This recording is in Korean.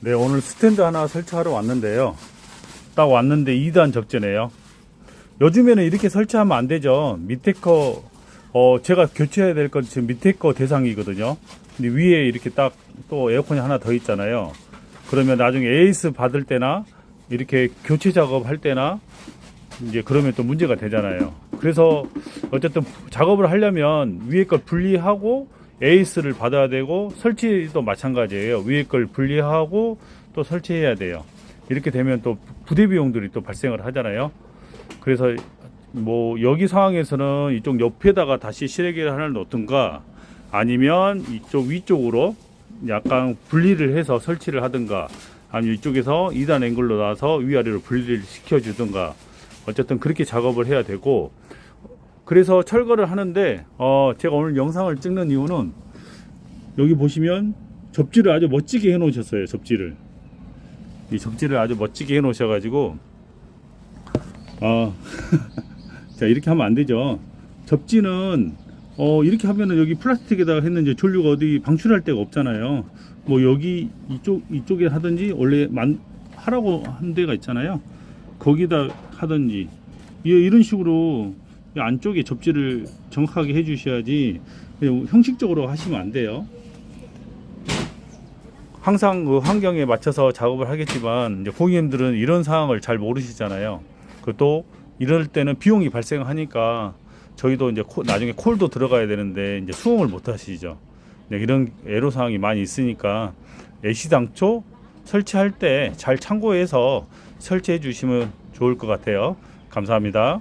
네, 오늘 스탠드 하나 설치하러 왔는데요. 딱 왔는데 2단 적재네요. 요즘에는 이렇게 설치하면 안 되죠. 밑에 거, 어, 제가 교체해야 될 건 지금 밑에 거 대상이거든요. 근데 위에 이렇게 딱 또 에어컨이 하나 더 있잖아요. 그러면 나중에 에이스 받을 때나 이렇게 교체 작업할 때나 이제 그러면 또 문제가 되잖아요. 그래서 어쨌든 작업을 하려면 위에 걸 분리하고 에이스를 받아야 되고 설치도 마찬가지예요. 위에 걸 분리하고 또 설치해야 돼요. 이렇게 되면 또 부대 비용들이 또 발생을 하잖아요. 그래서 뭐 여기 상황에서는 이쪽 옆에다가 다시 실외기를 하나 놓든가 아니면 이쪽 위쪽으로 약간 분리를 해서 설치를 하든가 아니면 이쪽에서 2단 앵글로 놔서 위아래로 분리를 시켜주든가 어쨌든 그렇게 작업을 해야 되고 그래서 철거를 하는데 어 제가 오늘 영상을 찍는 이유는 여기 보시면 접지를 아주 멋지게 해 놓으셨어요 접지를. 이 접지를 아주 멋지게 해 놓으셔 가지고 어, 자 이렇게 하면 안 되죠. 접지는 어 이렇게 하면은 여기 플라스틱에다가 했는지 전류가 어디 방출할 데가 없잖아요. 뭐 여기 이쪽 이쪽에 하든지 원래 만 하라고 한 데가 있잖아요. 거기다 하든지. 이- 이런 식으로 이 안쪽에 접지를 정확하게 해 주셔야지 그냥 형식적으로 하시면 안 돼요 항상 그 환경에 맞춰서 작업을 하겠지만 이제 고객님들은 이런 상황을 잘 모르시잖아요. 그또 이럴 때는 비용이 발생하니까 저희도 이제 코- 나중에 콜도 들어가야 되는데 이제 수긍을 못 하시죠. 네, 이런 애로 사항이 많이 있으니까 애시당초 설치할 때 잘 참고해서 설치해 주시면 좋을 것 같아요. 감사합니다.